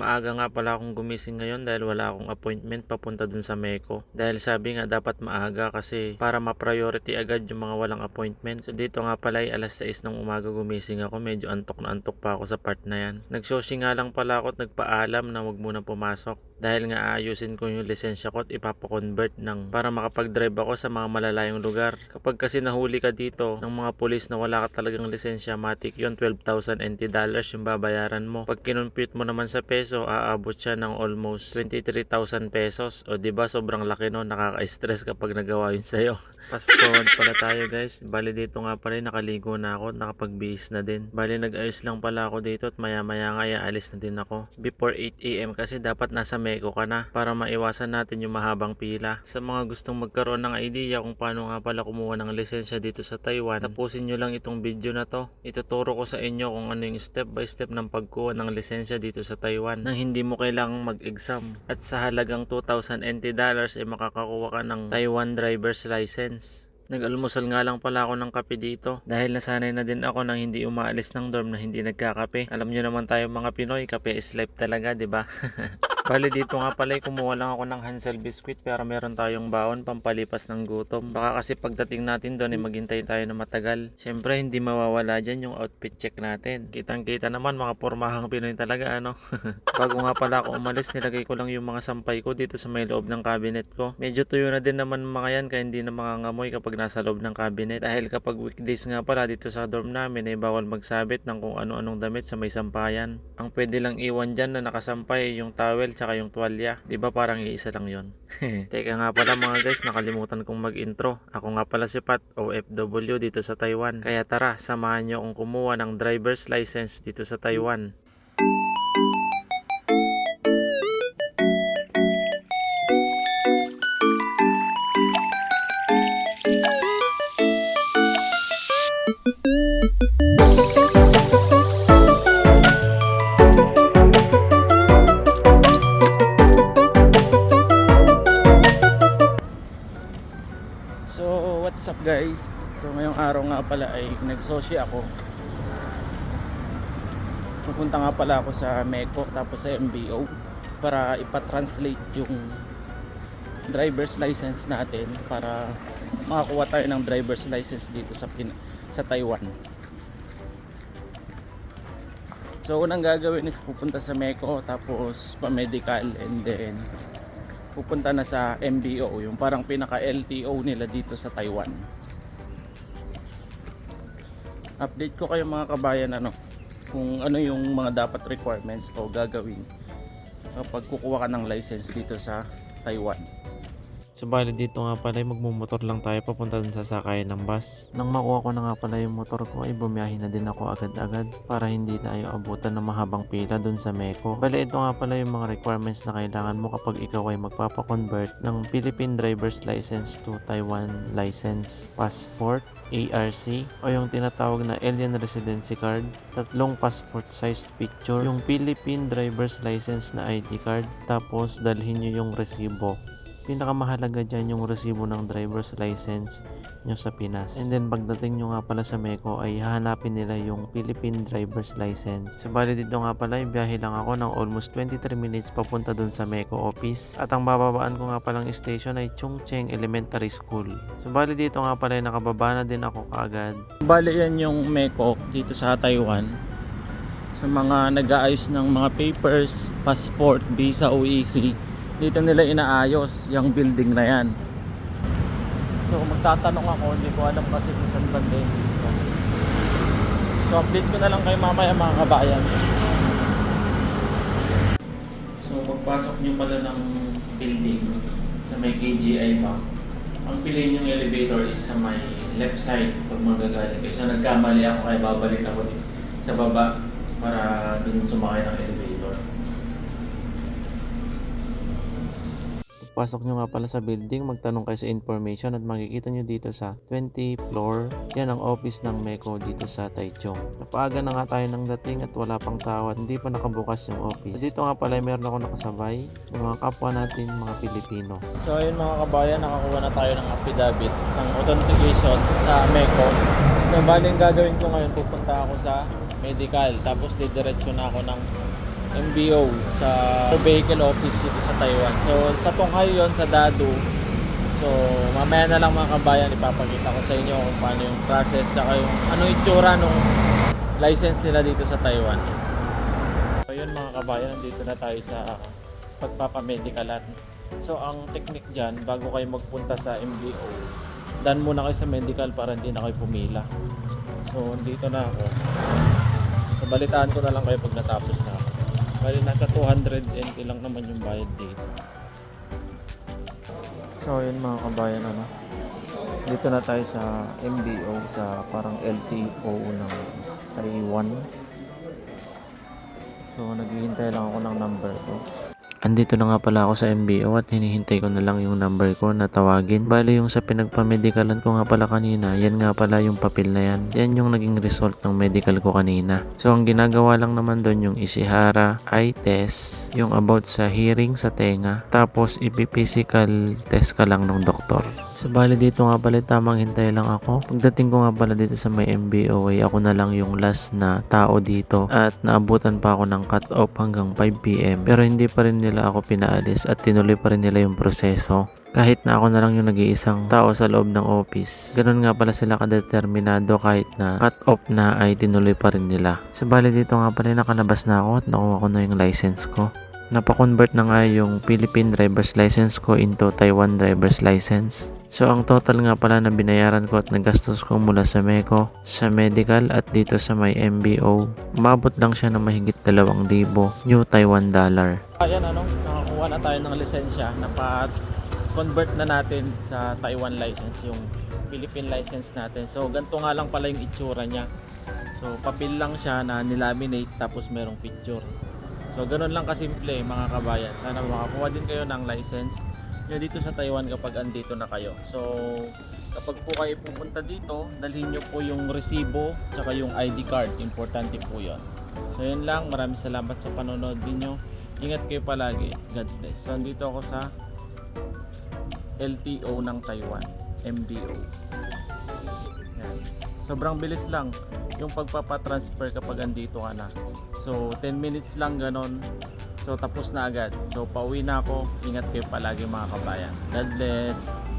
Maaga nga pala akong gumising ngayon dahil wala akong appointment papunta dun sa Meko. Dahil sabi nga dapat maaga kasi para ma-priority agad yung mga walang appointment. So dito nga pala ay alas 6 ng umaga gumising ako. Medyo antok na antok pa ako sa part na yan. Nagsoshi nga lang pala ako at nagpaalam na wag muna pumasok. Dahil nga aayusin ko yung lisensya ko at ipapakonvert ng para makapag-drive ako sa mga malalayong lugar. Kapag kasi nahuli ka dito ng mga pulis na wala ka talagang lisensya, matik yun 12,000 NT dollars yung babayaran mo. Pag kinumpute mo naman sa peso, aabot siya ng almost 23,000 pesos. O ba sobrang laki no, nakaka-stress kapag nagawa yun sa'yo. Fast forward pala tayo guys. Bali dito nga pala nakaligo na ako, nakapag-bihis na din. Bali nag-ayos lang pala ako dito at maya maya nga alis na din ako. Before 8am kasi dapat nasa Meko ka na para maiwasan natin yung mahabang pila. Sa mga gustong magkaroon ng idea kung paano nga pala kumuha ng lisensya dito sa Taiwan, tapusin nyo lang itong video na to. Ituturo ko sa inyo kung ano yung step by step ng pagkuha ng lisensya dito sa Taiwan nang hindi mo kailangang mag-exam. At sa halagang 2,000 NT dollars ay makakakuha ka ng Taiwan driver's license. Nag-almusal nga lang pala ako ng kape dito dahil nasanay na din ako nang hindi umaalis ng dorm na hindi nagkakape. Alam nyo naman tayo mga Pinoy, kape is life talaga, di ba? Bali dito nga pala ay kumuha lang ako ng Hansel biscuit pero meron tayong baon pampalipas ng gutom. Baka kasi pagdating natin doon ay maghintay tayo na matagal. Siyempre hindi mawawala dyan yung outfit check natin. Kitang kita naman mga pormahang Pinoy talaga ano. Bago nga pala ako umalis nilagay ko lang yung mga sampay ko dito sa may loob ng cabinet ko. Medyo tuyo na din naman mga yan kaya hindi na makangamoy kapag nasa loob ng cabinet. Dahil kapag weekdays nga pala dito sa dorm namin ay bawal magsabit ng kung ano-anong damit sa may sampayan. Ang pwede lang iwan dyan na nakasampay yung towel tsaka yung tuwalya. Ba parang iisa lang yon? Teka nga pala mga guys, nakalimutan kong mag-intro. Ako nga pala si Pat, OFW dito sa Taiwan. Kaya tara, samahan nyo akong kumuha ng driver's license dito sa Taiwan. Araw nga pala ay nagsoshi ako. Pupunta nga pala ako sa Meko tapos sa MBO para ipa-translate yung driver's license natin para makakuha tayo ng driver's license dito sa Pin- sa Taiwan. So, unang gagawin is pupunta sa Meko tapos pa-medical and then pupunta na sa MBO, yung parang pinaka LTO nila dito sa Taiwan. Update ko kayo mga kabayan ano, kung ano yung mga dapat requirements o gagawin kapag kukuha ka ng license dito sa Taiwan. So bali dito nga pala magmumotor lang tayo papunta dun sa sakayan ng bus. Nang makuha ko na nga pala yung motor ko ay bumiyahe na din ako agad-agad para hindi tayo abutan ng mahabang pila dun sa Meko. Bali ito nga pala yung mga requirements na kailangan mo kapag ikaw ay magpapakonvert ng Philippine Driver's License to Taiwan License Passport ARC o yung tinatawag na Alien Residency Card, tatlong passport size picture, yung Philippine Driver's License na ID card, tapos dalhin nyo yung resibo pinakamahalaga dyan yung resibo ng driver's license nyo sa Pinas. And then pagdating nyo nga pala sa Meko ay hahanapin nila yung Philippine driver's license. So bali dito nga pala, biyahe lang ako ng almost 23 minutes papunta dun sa Meko office. At ang bababaan ko nga palang station ay Chungcheng Elementary School. So bali dito nga pala nakababa na din ako kaagad. Bali yan yung Meko dito sa Taiwan. Sa mga nag-aayos ng mga papers, passport, visa, OEC, dito nila inaayos yung building na yan. So magtatanong ako, hindi ko alam kasi kung saan banda. So update ko na lang kayo mamaya mga kabayan. So pagpasok nyo pala ng building sa may KGI Bank, ang piliin yung elevator is sa may left side pag magagaling kayo. So nagkamali ako kaya babalik ako dito sa baba para dun sumakay ng elevator. Pasok nyo nga pala sa building, magtanong kayo sa information at makikita nyo dito sa 20 floor. Yan ang office ng Meko dito sa Taichung. Napaaga na nga tayo ng dating at wala pang tao at hindi pa nakabukas yung office. Dito nga pala meron ako nakasabay ng mga kapwa natin mga Pilipino. So ayun mga kabayan, nakakuha na tayo ng affidavit ng authentication sa Meko. So baling gagawin ko ngayon, pupunta ako sa medical tapos didiretso na ako ng MBO sa vehicle office dito sa Taiwan. So sa Tonghai yon sa Dadu. So mamaya na lang mga kabayan ipapakita ko sa inyo kung paano yung process tsaka yung ano itsura nung license nila dito sa Taiwan. So yun mga kabayan, dito na tayo sa uh, pagpapamedikalan. So ang technique dyan, bago kayo magpunta sa MBO, dan muna kayo sa medical para hindi na kayo pumila. So dito na ako. So balitaan ko na lang kayo pag natapos na. Bali nasa 200 NT lang naman yung bayad dito. So yun mga kabayan ano. Dito na tayo sa MBO sa parang LTO ng Taiwan. So naghihintay lang ako ng number ko. Andito na nga pala ako sa MBO at hinihintay ko na lang yung number ko na tawagin. Bali yung sa pinagpamedikalan ko nga pala kanina, yan nga pala yung papel na yan. Yan yung naging result ng medical ko kanina. So ang ginagawa lang naman doon yung isihara, eye test, yung about sa hearing sa tenga, tapos ipi-physical test ka lang ng doktor. So bali dito nga pala tamang hintay lang ako. Pagdating ko nga pala dito sa may MBO ay ako na lang yung last na tao dito at naabutan pa ako ng cut off hanggang 5pm pero hindi pa rin nila ako pinaalis at tinuloy pa rin nila yung proseso. Kahit na ako na lang yung nag-iisang tao sa loob ng office. Ganun nga pala sila kadeterminado kahit na cut off na ay tinuloy pa rin nila. So bali dito nga pala nakalabas na ako at nakuha ko na yung license ko. Napakonvert na nga yung Philippine driver's license ko into Taiwan driver's license. So ang total nga pala na binayaran ko at nagastos ko mula sa MECO, sa medical at dito sa may MBO, umabot lang siya ng mahigit 2,000 new Taiwan dollar. Ayan ano, nakakuha na tayo ng lisensya na convert na natin sa Taiwan license yung Philippine license natin. So ganito nga lang pala yung itsura niya. So papel lang siya na nilaminate tapos merong picture. So ganun lang kasimple mga kabayan. Sana makakuha din kayo ng license nyo dito sa Taiwan kapag andito na kayo. So kapag po kayo pupunta dito, dalhin nyo po yung resibo tsaka yung ID card. Importante po yon. So yun lang. Maraming salamat sa panonood ninyo. Ingat kayo palagi. God bless. So andito ako sa LTO ng Taiwan. MBO. Yan. Sobrang bilis lang yung pagpapatransfer kapag andito ka na. So 10 minutes lang ganon. So tapos na agad. So pauwi na ako. Ingat kayo palagi mga kabayan. God bless.